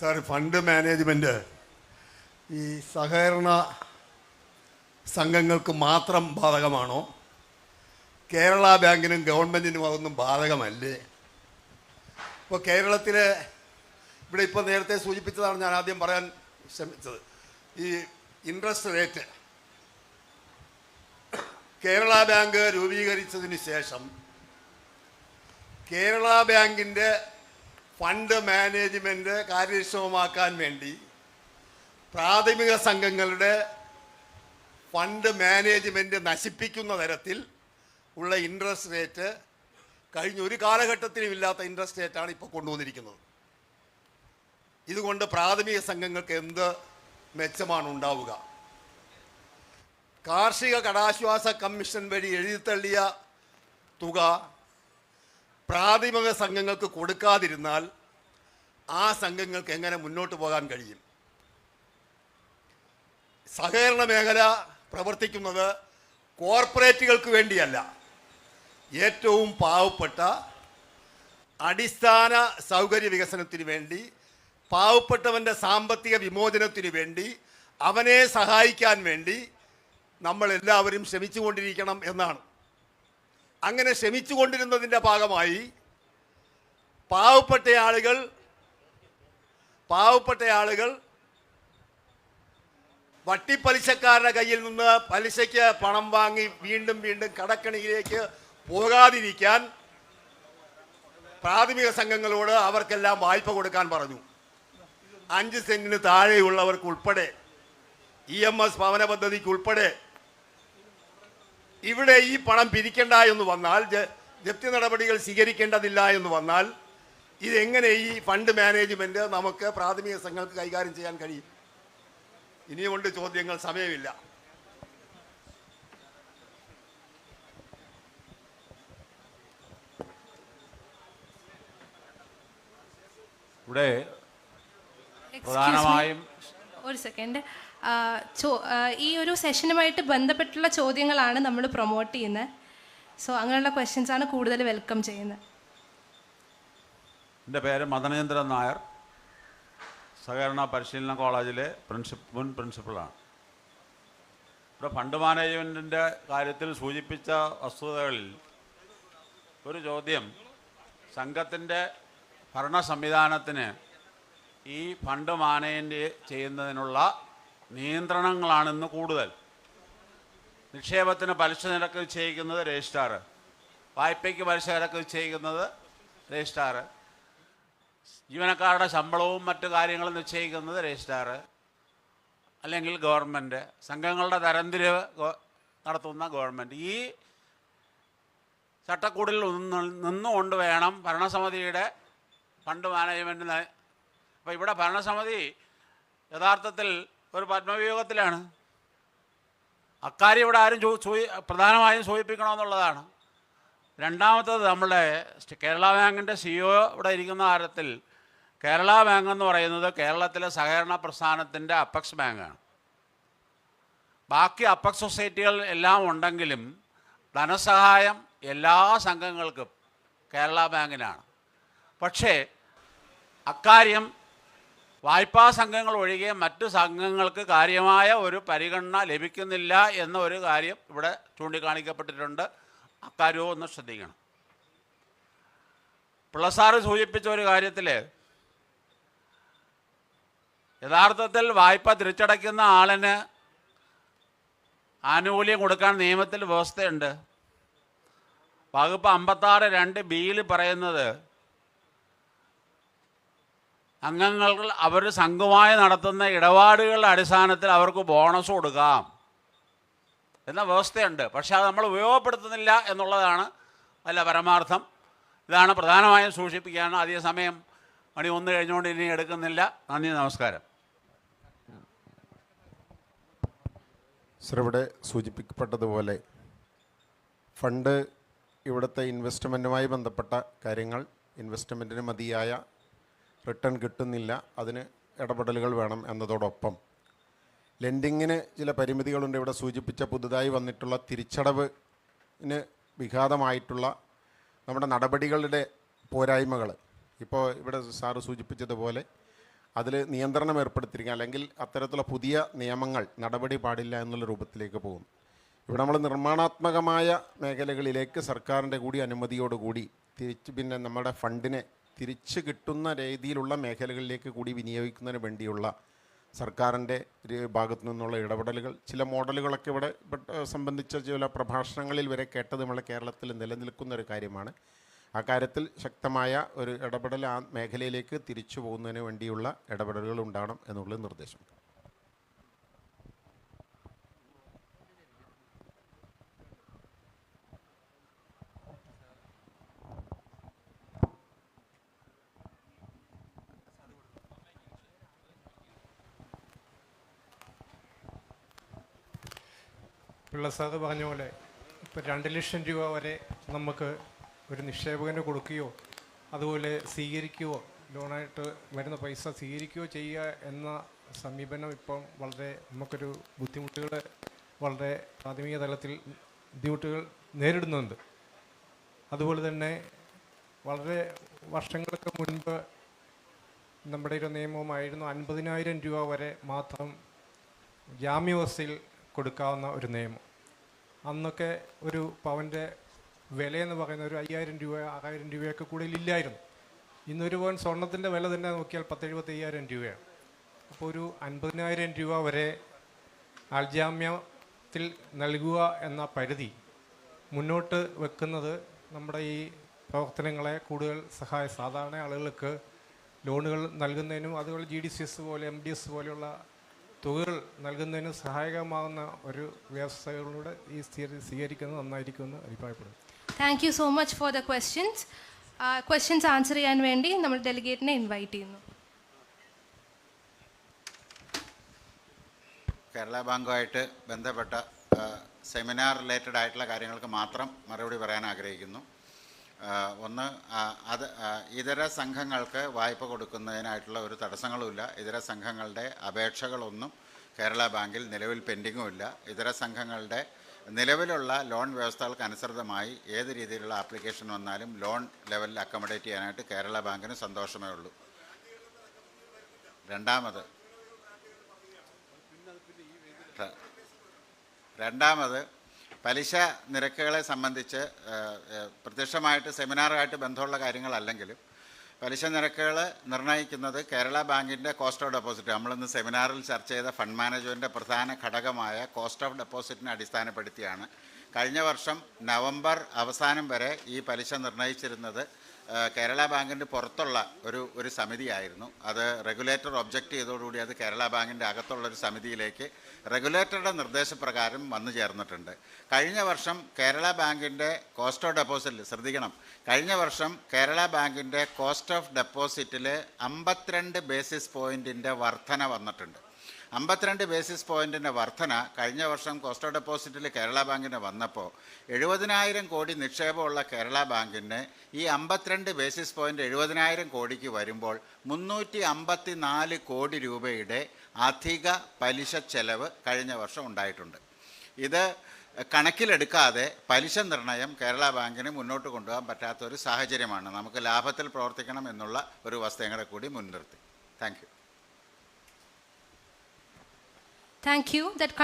Sir fund management ഈ സഹകരണ സംഘങ്ങൾക്ക് മാത്രം ബാധകമാണോ? കേരള ബാങ്കിനും ഗവൺമെന്റിനും അതൊന്നും ബാധകമല്ലേ? ഇപ്പോൾ കേരളത്തിൽ ഇവിടെ ഇപ്പോൾ നേരത്തെ സൂചിപ്പിച്ചതാണ് ഞാൻ ആദ്യം പറയാൻ ശ്രമിച്ചത്. ഈ ഇൻട്രസ്റ്റ് റേറ്റ് കേരള ബാങ്ക് രൂപീകരിച്ചതിന് ശേഷം കേരള ബാങ്കിന്റെ ഫണ്ട് മാനേജ്മെന്റ് കാര്യക്ഷമമാക്കാൻ വേണ്ടി പ്രാഥമിക സംഘങ്ങളുടെ ഫണ്ട് മാനേജ്മെന്റ് നശിപ്പിക്കുന്ന തരത്തിൽ ഉള്ള ഇൻട്രസ്റ്റ് റേറ്റ് കഴിഞ്ഞ ഒരു കാലഘട്ടത്തിലും ഇല്ലാത്ത ഇൻട്രസ്റ്റ് റേറ്റാണ് ഇപ്പോൾ കൊണ്ടുവന്നിരിക്കുന്നത്. ഇതുകൊണ്ട് പ്രാഥമിക സംഘങ്ങൾക്ക് എന്ത് മെച്ചമാണ് ഉണ്ടാവുക? കാർഷിക കടാശ്വാസ കമ്മീഷൻ വഴി എഴുതിത്തള്ളിയ തുക പ്രാഥമിക സംഘങ്ങൾക്ക് കൊടുക്കാതിരുന്നാൽ ആ സംഘങ്ങൾക്ക് എങ്ങനെ മുന്നോട്ട് പോകാൻ കഴിയും? സഹകരണ മേഖല പ്രവർത്തിക്കുന്നത് കോർപ്പറേറ്റുകൾക്ക് വേണ്ടിയല്ല. ഏറ്റവും പാവപ്പെട്ട അടിസ്ഥാന സൗകര്യ വികസനത്തിന് വേണ്ടി പാവപ്പെട്ടവന്റെ സാമ്പത്തിക വിമോചനത്തിന് വേണ്ടി അവനെ സഹായിക്കാൻ വേണ്ടി നമ്മൾ എല്ലാവരും ശ്രമിച്ചുകൊണ്ടിരിക്കണം എന്നാണ്. അങ്ങനെ ശ്രമിച്ചുകൊണ്ടിരുന്നതിന്റെ ഭാഗമായി പാവപ്പെട്ട ആളുകൾ പാവപ്പെട്ട ആളുകൾ വട്ടിപ്പലിശക്കാരുടെ കയ്യിൽ നിന്ന് പലിശയ്ക്ക് പണം വാങ്ങി വീണ്ടും വീണ്ടും കടക്കണിയിലേക്ക് പോകാതിരിക്കാൻ പ്രാഥമിക സംഘങ്ങളോട് അവർക്കെല്ലാം വായ്പ കൊടുക്കാൻ പറഞ്ഞു. അഞ്ച് സെന്റിന് താഴെയുള്ളവർക്ക് ഉൾപ്പെടെ ഇ എം എസ് ഭവന പദ്ധതിക്ക് ഉൾപ്പെടെ ഇവിടെ ഈ പണം പിരിക്കേണ്ട എന്ന് വന്നാൽ ജപ്തി നടപടികൾ സ്വീകരിക്കേണ്ടതില്ല എന്ന് വന്നാൽ ഇതെങ്ങനെ ഈ ഫണ്ട് മാനേജ്മെന്റ് നമുക്ക് പ്രാഥമിക സംഘങ്ങൾക്ക് കൈകാര്യം ചെയ്യാൻ കഴിയും? ഇനിയുമുണ്ട് ചോദ്യങ്ങൾ സമയമില്ല. ഇവിടെ പ്രധാനമായും ഒരു സെക്കൻഡ് ഈ ഒരു സെഷനുമായിട്ട് ബന്ധപ്പെട്ടുള്ള ചോദ്യങ്ങളാണ് നമ്മൾ പ്രൊമോട്ട് ചെയ്യുന്നത്. സോ അങ്ങനെയുള്ള ക്വസ്റ്റ്യൻസ് ആണ് കൂടുതൽ വെൽക്കം ചെയ്യുന്നത്. എന്റെ പേര് മദനചന്ദ്രൻ നായർ. സഹകരണ പരിശീലന കോളേജിലെ പ്രിൻസിപ്പ് മുൻ പ്രിൻസിപ്പളാണ്. ഇവിടെ ഫണ്ട് മാനേജ്മെന്റിന്റെ കാര്യത്തിൽ സൂചിപ്പിച്ച വസ്തുതകളിൽ ഒരു ചോദ്യം. സംഘത്തിന്റെ ഭരണ സംവിധാനത്തിന് ഈ ഫണ്ട് മാനേജ് ചെയ്യുന്നതിനുള്ള നിയന്ത്രണങ്ങളാണ് ഇന്ന് കൂടുതൽ. നിക്ഷേപത്തിന് പലിശ നിരക്ക് നിശ്ചയിക്കുന്നത് രജിസ്ട്രാർ വായ്പയ്ക്ക് പലിശ നിരക്ക് നിശ്ചയിക്കുന്നത് രജിസ്ട്രാർ ജീവനക്കാരുടെ ശമ്പളവും മറ്റു കാര്യങ്ങളും നിശ്ചയിക്കുന്നത് രജിസ്ട്രാർ അല്ലെങ്കിൽ ഗവൺമെന്റ് സംഘങ്ങളുടെ തരംതിരിവ് നടത്തുന്ന ഗവൺമെന്റ് ഈ ചട്ടക്കൂടിൽ നിന്ന് നിന്നുകൊണ്ട് വേണം ഭരണസമിതിയുടെ ഫണ്ട് മാനേജ്മെന്റ് അപ്പോൾ ഇവിടെ ഭരണസമിതി യഥാർത്ഥത്തിൽ ഒരു പത്മവിയോഗത്തിലാണ്. അക്കാര്യം ഇവിടെ ആരും പ്രധാനമായും സൂചിപ്പിക്കണമെന്നുള്ളതാണ്. രണ്ടാമത്തത് നമ്മുടെ കേരള ബാങ്കിന്റെ സിഇഒ ഇവിടെ ഇരിക്കുന്ന കാര്യത്തിൽ കേരള ബാങ്ക് എന്ന് പറയുന്നത് കേരളത്തിലെ സഹകരണ പ്രസ്ഥാനത്തിന്റെ അപ്പക്സ് ബാങ്കാണ്. ബാക്കി അപ്പക്സ് സൊസൈറ്റികൾ എല്ലാം ഉണ്ടെങ്കിലും ധനസഹായം എല്ലാ സംഘങ്ങൾക്കും കേരള ബാങ്കിനാണ്. പക്ഷേ അക്കാര്യം വായ്പാ സംഘങ്ങൾ ഒഴികെ മറ്റ് സംഘങ്ങൾക്ക് കാര്യമായ ഒരു പരിഗണന ലഭിക്കുന്നില്ല എന്ന ഒരു കാര്യം ഇവിടെ ചൂണ്ടിക്കാണിക്കപ്പെട്ടിട്ടുണ്ട്. അക്കാര്യവും ഒന്ന് ശ്രദ്ധിക്കണം. പിള്ളസാറ് സൂചിപ്പിച്ച ഒരു കാര്യത്തിൽ യഥാർത്ഥത്തിൽ വായ്പ തിരിച്ചടയ്ക്കുന്ന ആളിന് ആനുകൂല്യം കൊടുക്കാൻ നിയമത്തിൽ വ്യവസ്ഥയുണ്ട്. വകുപ്പ് അമ്പത്താറ് രണ്ട് ബിയിൽ പറയുന്നത് അംഗങ്ങൾ അവർ സംഘമായി നടത്തുന്ന ഇടപാടുകളുടെ അടിസ്ഥാനത്തിൽ അവർക്ക് ബോണസ് കൊടുക്കാം. എന്ന വ്യവസ്ഥയുണ്ട്. പക്ഷെ അത് നമ്മൾ ഉപയോഗപ്പെടുത്തുന്നില്ല എന്നുള്ളതാണ് അല്ല പരമാർത്ഥം. ഇതാണ് പ്രധാനമായും സൂക്ഷിപ്പിക്കാൻ അധിക സമയം മണി ഒന്ന് കഴിഞ്ഞുകൊണ്ട് ഇനി എടുക്കുന്നില്ല. നന്ദി നമസ്കാരം. സർ ഇവിടെ സൂചിപ്പിക്കപ്പെട്ടതുപോലെ ഫണ്ട് ഇവിടുത്തെ ഇൻവെസ്റ്റ്മെന്റുമായി ബന്ധപ്പെട്ട കാര്യങ്ങൾ ഇൻവെസ്റ്റ്മെന്റിന് മതിയായ റിട്ടേൺ കിട്ടുന്നില്ല അതിന് ഇടപെടലുകൾ വേണം എന്നതോടൊപ്പം. ലെൻഡിങ്ങിന് ചില പരിമിതികളുണ്ട്. ഇവിടെ സൂചിപ്പിച്ച പുതുതായി വന്നിട്ടുള്ള തിരിച്ചടവിന് വിഘാതമായിട്ടുള്ള നമ്മുടെ നടപടികളുടെ പോരായ്മകൾ ഇപ്പോൾ ഇവിടെ സാറ് സൂചിപ്പിച്ചതുപോലെ അതിൽ നിയന്ത്രണം ഏർപ്പെടുത്തിയിരിക്കുക അല്ലെങ്കിൽ അത്തരത്തിലുള്ള പുതിയ നിയമങ്ങൾ നടപടി പാടില്ല എന്നുള്ള രൂപത്തിലേക്ക് പോകും. ഇവിടെ നമ്മൾ നിർമ്മാണാത്മകമായ മേഖലകളിലേക്ക് സർക്കാരിന്റെ കൂടി അനുമതിയോടുകൂടി തിരിച്ച് പിന്നെ നമ്മുടെ ഫണ്ടിനെ തിരിച്ച് കിട്ടുന്ന രീതിയിലുള്ള മേഖലകളിലേക്ക് കൂടി വിനിയോഗിക്കുന്നതിന് വേണ്ടിയുള്ള സർക്കാരിന്റെ ഭാഗത്തു നിന്നുള്ള ഇടപെടലുകൾ ചില മോഡലുകളൊക്കെ ഇവിടെ സംബന്ധിച്ച ചില പ്രഭാഷണങ്ങളിൽ വരെ കേട്ടത് നമ്മളെ കേരളത്തിൽ നിലനിൽക്കുന്ന ഒരു കാര്യമാണ്. ആ കാര്യത്തിൽ ശക്തമായ ഒരു ഇടപെടൽ ആ മേഖലയിലേക്ക് തിരിച്ചു പോകുന്നതിന് വേണ്ടിയുള്ള ഇടപെടലുകൾ ഉണ്ടാകണം എന്നുള്ള നിർദ്ദേശം. പിള്ളസാദ് പറഞ്ഞ പോലെ ഇപ്പോൾ രണ്ട് ലക്ഷം രൂപ വരെ നമുക്ക് ഒരു നിക്ഷേപകന് കൊടുക്കുകയോ അതുപോലെ സ്വീകരിക്കുകയോ ലോണായിട്ട് വരുന്ന പൈസ സ്വീകരിക്കുകയോ ചെയ്യുക എന്ന സമീപനം ഇപ്പം വളരെ നമുക്കൊരു ബുദ്ധിമുട്ടുകൾ വളരെ പ്രാഥമിക തലത്തിൽ ബുദ്ധിമുട്ടുകൾ നേരിടുന്നുണ്ട്. അതുപോലെ തന്നെ വളരെ വർഷങ്ങൾക്ക് മുൻപ് നമ്മുടെ ഒരു നിയമമായിരുന്നു അൻപതിനായിരം രൂപ വരെ മാത്രം ജാമ്യവസ്ഥയിൽ കൊടുക്കാവുന്ന ഒരു നിയമം. അന്നൊക്കെ ഒരു പവന്റെ വിലയെന്ന് പറയുന്ന ഒരു അയ്യായിരം രൂപ ആറായിരം രൂപയൊക്കെ കൂടുതൽ ഇല്ലായിരുന്നു. ഇന്നൊരു പവൻ സ്വർണത്തിന്റെ വില തന്നെ നോക്കിയാൽ പത്തെഴുപത്തി അയ്യായിരം രൂപയാണ്. അപ്പോൾ ഒരു അൻപതിനായിരം രൂപ വരെ ആൾജാമ്യത്തിൽ നൽകുക എന്ന പരിധി മുന്നോട്ട് വെക്കുന്നത് നമ്മുടെ ഈ പ്രവർത്തനങ്ങളെ കൂടുതൽ സഹായ സാധാരണ ആളുകൾക്ക് ലോണുകൾ നൽകുന്നതിനും അതുപോലെ ജി ഡി സി എസ് പോലെ എം ഡി എസ് പോലെയുള്ള തുകകൾ നൽകുന്നതിന് സഹായകമാകുന്ന ഒരു വ്യവസ്ഥകളിലൂടെ ഈ സ്ഥിതി സ്വീകരിക്കുന്നത് നന്നായിരിക്കുമെന്ന് അഭിപ്രായപ്പെടുന്നു. Thank you so much for the questions questions answer ചെയ്യാൻ വേണ്ടി നമ്മൾ ഡെലിഗേറ്റിനെ ഇൻവൈറ്റ് ചെയ്യുന്നു. കേരള ബാങ്കുമായിട്ട് ബന്ധപ്പെട്ട സെമിനാർ റിലേറ്റഡ് ആയിട്ടുള്ള കാര്യങ്ങൾക്ക് മാത്രം മറുപടി പറയാൻ ആഗ്രഹിക്കുന്നു. ഒന്ന് അത് ഇതര സംഘങ്ങൾക്ക് വായ്പ കൊടുക്കുന്നതിനായിട്ടുള്ള ഒരു തടസ്സങ്ങളുമില്ല. ഇതര സംഘങ്ങളുടെ അപേക്ഷകളൊന്നും കേരള ബാങ്കിൽ നിലവിൽ പെൻഡിങ്ങുമില്ല. ഇതര സംഘങ്ങളുടെ നിലവിലുള്ള ലോൺ വ്യവസ്ഥകൾക്ക് അനുസൃതമായി ഏത് രീതിയിലുള്ള ആപ്ലിക്കേഷൻ വന്നാലും ലോൺ ലെവലിൽ അക്കോമഡേറ്റ് ചെയ്യാനായിട്ട് കേരള ബാങ്കിന് സന്തോഷമേ ഉള്ളൂ. രണ്ടാമത് രണ്ടാമത് പലിശ നിരക്കുകളെ സംബന്ധിച്ച് പ്രത്യക്ഷമായിട്ട് സെമിനാറുമായിട്ട് ബന്ധമുള്ള കാര്യങ്ങളല്ലെങ്കിലും പലിശ നിരക്കുകൾ നിർണയിക്കുന്നത് കേരള ബാങ്കിന്റെ കോസ്റ്റ് ഓഫ് ഡെപ്പോസിറ്റ്. നമ്മളിന്ന് സെമിനാറിൽ ചർച്ച ചെയ്ത ഫണ്ട് മാനേജ്മെന്റിന്റെ പ്രധാന ഘടകമായ കോസ്റ്റ് ഓഫ് ഡെപ്പോസിറ്റിനെ അടിസ്ഥാനപ്പെടുത്തിയാണ് കഴിഞ്ഞ വർഷം നവംബർ അവസാനം വരെ ഈ പലിശ നിർണയിച്ചിരുന്നത് കേരള ബാങ്കിന്റെ പുറത്തുള്ള ഒരു ഒരു സമിതിയായിരുന്നു. അത് റെഗുലേറ്റർ ഒബ്ജക്റ്റ് ചെയ്തതോടുകൂടി അത് കേരള ബാങ്കിന്റെ അകത്തുള്ള ഒരു സമിതിയിലേക്ക് റെഗുലേറ്ററുടെ നിർദ്ദേശപ്രകാരം വന്നു ചേർന്നിട്ടുണ്ട്. കഴിഞ്ഞ വർഷം കേരള ബാങ്കിന്റെ കോസ്റ്റ് ഓഫ് ഡെപ്പോസിറ്റിൽ ശ്രദ്ധിക്കണം. കഴിഞ്ഞ വർഷം കേരള ബാങ്കിന്റെ കോസ്റ്റ് ഓഫ് ഡെപ്പോസിറ്റിൽ അമ്പത്തിരണ്ട് ബേസിസ് പോയിന്റിന്റെ വർധന വന്നിട്ടുണ്ട്. അമ്പത്തിരണ്ട് ബേസിസ് പോയിന്റിന്റെ വർധന കഴിഞ്ഞ വർഷം കോസ്റ്റോ ഡെപ്പോസിറ്റിൽ കേരള ബാങ്കിന് വന്നപ്പോൾ എഴുപതിനായിരം കോടി നിക്ഷേപമുള്ള കേരള ബാങ്കിന് ഈ അമ്പത്തിരണ്ട് ബേസിസ് പോയിന്റ് എഴുപതിനായിരം കോടിക്ക് വരുമ്പോൾ മുന്നൂറ്റി അമ്പത്തി നാല് കോടി രൂപയുടെ അധിക പലിശ ചെലവ് കഴിഞ്ഞ വർഷം ഉണ്ടായിട്ടുണ്ട്. ഇത് കണക്കിലെടുക്കാതെ പലിശ നിർണയം കേരള ബാങ്കിന് മുന്നോട്ട് കൊണ്ടുപോകാൻ പറ്റാത്ത ഒരു സാഹചര്യമാണ്. നമുക്ക് ലാഭത്തിൽ പ്രവർത്തിക്കണം എന്നുള്ള ഒരു വസ്തുങ്ങളെ കൂടി മുൻനിർത്തി. Thank you thank you that